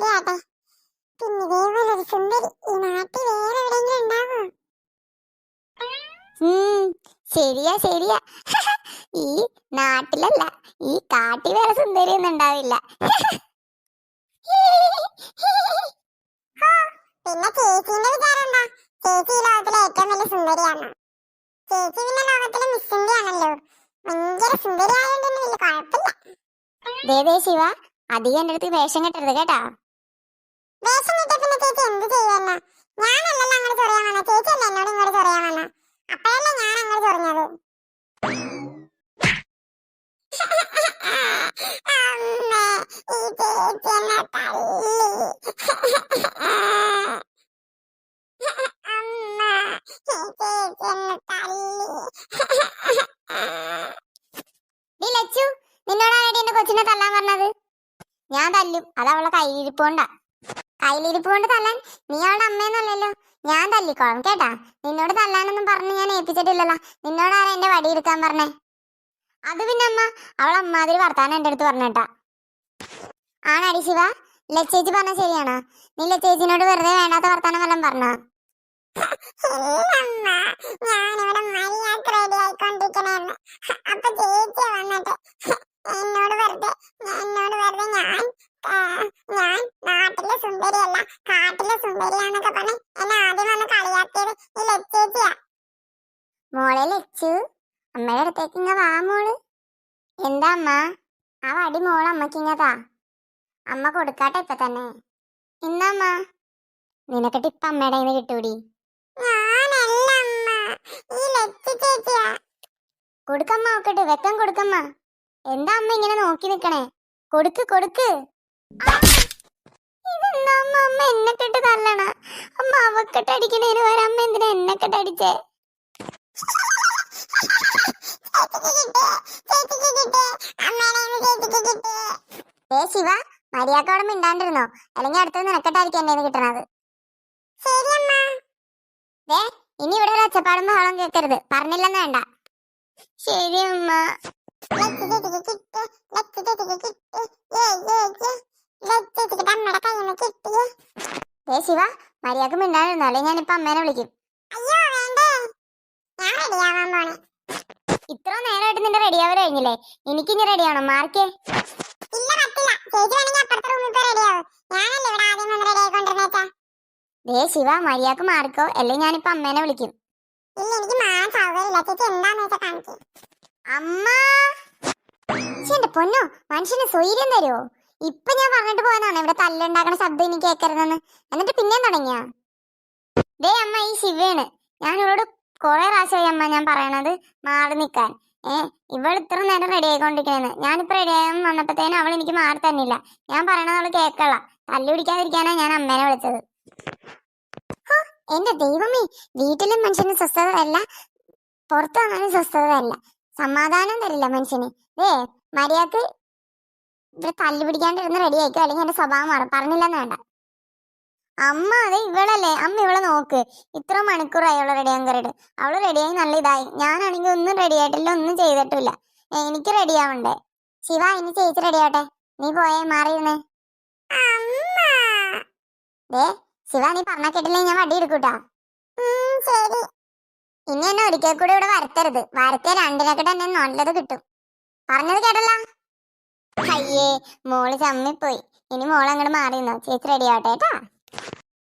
സുന്ദരി പിന്നെ ഇതേപോലെ സുന്ദരി ഈ നാട്ടിൽ വേറെ എവിടെയെങ്കിലും ഉണ്ടാവോ ശരിയാ ശരിയാ. ഈ നാട്ടിലല്ല ഈ കാട്ടിൽ വേറെ സുന്ദരി ഒന്നും ഉണ്ടാവില്ല പിന്നെ ചേച്ചിന്റെ വിചാരം ചേച്ചി ഈ ലോകത്തിലെ ഏറ്റവും വലിയ സുന്ദരിയാണ്. ചേച്ചി പിന്നെ ലോകത്തിലെ മിസ്സിന്റെ ആണല്ലോ. ഭയങ്കര സുന്ദരി ആയതുകൊണ്ട് വലിയ കുഴപ്പമില്ല. ദേ ദേ ശിവ അധികം എന്റെ അടുത്ത് വേഷം കെട്ടരുത് കേട്ടാ. വേഷം കിട്ടിയ ചേച്ചി എന്ത് ചെയ്യുമെന്ന ഞാനല്ലല്ലോ അങ്ങോട്ട് ചൊറിയാൻ വന്ന. ചേച്ചി അല്ല എന്നോട് ഇങ്ങോട്ട് ചൊറിയാൻ വന്ന. അപ്പോഴല്ലേ ഞാൻ അങ്ങോട്ട് ചൊറിഞ്ഞത്. നിന്നോടാണ് എന്റെ കൊച്ചിനെ തല്ലാൻ ഞാൻ തല്ലും. അത് അവളെ കയ്യിലിരിപ്പോണ്ടാ കയ്യിലിരിപ്പ് കൊണ്ട് തല്ലാൻ നീ അവളുടെ അമ്മയെന്നല്ലല്ലോ ഞാൻ തല്ലിക്കോളാം കേട്ടാ? നിന്നോട് തല്ലാനൊന്നും പറഞ്ഞ് ഞാൻ ഏൽപ്പിച്ചിട്ടില്ലല്ലോ. നിന്നോടാണ് എന്റെ വടി എടുക്കാൻ പറഞ്ഞേ? അത് പിന്നെ അമ്മ അവൾ അമ്മാതിരി വർത്താനം എന്റെ അടുത്ത് പറഞ്ഞേട്ടാ ആണടി ശിവ? ലച്ചേച്ചി പറഞ്ഞ ശരിയാണോ? നീ ലച്ചേച്ചിനോട് വെറുതെ വേണ്ടാത്ത വർത്താനം വല്ലതും പറഞ്ഞോ മര്യാദ റെഡി ആയിക്കൊണ്ടിരിക്കണേന്ന് അപ്പൊ ചേച്ചി വന്നിട്ട് എന്നോട് വെറുതെ എന്നോട് വെറുതെ ഞാൻ ആ, ഞാൻ നാട്ടിലെ സുന്ദരിയല്ല കാട്ടിലെ സുന്ദരിയാന്നൊക്കെ പറഞ്ഞ് എന്നെ ആദ്യം വന്ന് കളിയാക്കിയത് ഈ ലച്ചേച്ചിയാ മോളെ ലച്ചു അമ്മയുടെ അടുത്തേക്ക് ഇങ്ങ വാ മോൾ. എന്താ അമ്മ? ആ വടി മോൾ അമ്മയ്ക്ക് ഇങ്ങതാ. അമ്മ കൊടുക്കാട്ടെ ഇപ്പൊ തന്നെ. ഇന്നമ്മ നിനക്കിട്ട് ഇപ്പൊ അമ്മയുടെ കയ്യിൽ കിട്ടൂടി. കൊടുക്കമ്മ നോക്കട്ടെ വെക്കം കൊടുക്കമ്മ എന്താ അമ്മ ഇങ്ങനെ നോക്കി നിക്കണേ? കൊടുക്ക് കൊടുക്ക്! ഇതെന്താ അമ്മ? അമ്മ എന്നെ കെട്ട് തല്ലണ. അമ്മ അവക്കെട്ട് അടിക്കണേന് വരെ അമ്മ എന്തിനാ എന്നെ കെട്ട് അടിച്ചേ ചേച്ചിക്ക് കിട്ടി ചേച്ചിക്ക് കിട്ടി അമ്മയുടെ കയ്യിന്ന് ചേച്ചിക്ക് കിട്ടി ഏ മിണ്ടാണ്ടിരുന്നോ? അല്ലെങ്കിൽ അടുത്തത് നിനക്കെട്ടായിരിക്കും കിട്ടണത്. ഇനി ഇവിടെ ഒരു ഒച്ചപ്പാടും ബഹളം കേൾക്കരുത്. പറഞ്ഞില്ലെന്ന് വേണ്ട. ശരി അമ്മ. ഏ ശിവ മര്യാദയ്ക്ക് മിണ്ടാണ്ടിരുന്നോ? അല്ലെങ്കിൽ ഞാനിപ്പോ അമ്മേനെ വിളിക്കും. അയ്യോ വേണ്ടേ. ഞാൻ റെഡിയാവാൻ പോണേ. ഇത്ര നേരമായിട്ട് നിന്റെ റെഡി റെഡിയാവ് കഴിഞ്ഞില്ലേ? എനിക്കിനി റെഡിയാണോ മാർക്കേ. ഇല്ല പറ്റില്ല. ചേച്ചി വേണമെങ്കിൽ അപ്പുറത്തെ റൂമിൽ പോയി റെഡിയാവും ഞാനല്ലേ ഇവിടെ ആദ്യം വന്ന് റെഡി ആയിക്കൊണ്ടിരുന്നേച്ചാ. ദേ ശിവ മര്യാദയ്ക്ക് മാർക്കോ അല്ലെങ്കിൽ ഞാനിപ്പോ അമ്മേനെ വിളിക്കും. ഇല്ല എനിക്ക് മാൻ സൗകര്യമില്ല ചേച്ചി എന്താന്ന് വെച്ചാൽ കാണിക്കും. അമ്മ! എന്റെ പൊന്നോ മനുഷ്യന് സ്വൈര്യം തരുമോ ഇപ്പൊ ഞാൻ പറഞ്ഞിട്ട് പോകാനാണ് ഇവിടെ തല്ലുണ്ടാക്കണ ശബ്ദം എനിക്ക് കേൾക്കരുതെന്ന് എന്നിട്ട് പിന്നെയും തുടങ്ങിയ? ദേ അമ്മ ഈ ശിവയാണ്. ഞാൻ ഇവളോട് കുറെ പ്രാവശ്യമായി അമ്മ ഞാൻ പറയണത് മാറി നിൽക്കാൻ ഏ ഇവൾ ഇത്ര നേരം റെഡി ആയിക്കൊണ്ടിരിക്കണെന്ന്. ഞാനിപ്പോ റെഡി ആകാൻ വന്നപ്പോഴത്തേനും അവൾ എനിക്ക് മാറി തന്നില്ല. ഞാൻ പറയണത് അവൾ കേൾക്കള തല്ലു പിടിക്കാതിരിക്കാനാ ഞാൻ അമ്മേനെ വിളിച്ചത്. എന്റെ ദൈവമേ. വീട്ടിലും മനുഷ്യന് സ്വസ്ഥത അല്ല പുറത്തു വന്നാലും സ്വസ്ഥത അല്ല സമാധാനം തരില്ല മനുഷ്യന്. ഏ മര്യാദയ്ക്ക് ഇവിടെ തല്ലു പിടിക്കാണ്ടിരുന്ന് റെഡി ആയിക്കോ? അല്ലെങ്കിൽ എന്റെ സ്വഭാവം മാറും. പറഞ്ഞില്ലെന്ന് വേണ്ട. അമ്മ അതെ ഇവളല്ലേ? അമ്മ ഇവളെ നോക്ക്. ഇത്ര മണിക്കൂറായി അവളെ റെഡിയാൻ കയറിയിട്ട്. അവൾ റെഡിയായി നല്ല ഇതായി. ഞാനാണെങ്കിൽ ഒന്നും റെഡി ആയിട്ടില്ല ഒന്നും ചെയ്തിട്ടില്ല. എനിക്ക് റെഡി ആവണ്ടേ? ശിവ ഇനി ചേച്ചി റെഡി ആവട്ടെ? നീ പോയേ മാറിയിരുന്നേ ദേ ശിവ നീ പറഞ്ഞ കേട്ടില്ലെങ്കിൽ ഞാൻ വടി എടുക്കൂട്ടാ. ഇനി എന്നെ ഒരിക്കൽ കൂടി ഇവിടെ വരുത്തരുത്. വരുത്തിയ രണ്ടിനൊക്കെ തന്നെ നല്ലത് കിട്ടും. പറഞ്ഞത് കേട്ടല്ല? അയ്യേ മോൾ ചമ്മിപ്പോയി. ഇനി മോളങ്ങോട്ട് മാറിയെന്നോ ചേച്ചി റെഡി ആവട്ടെ കേട്ടാ?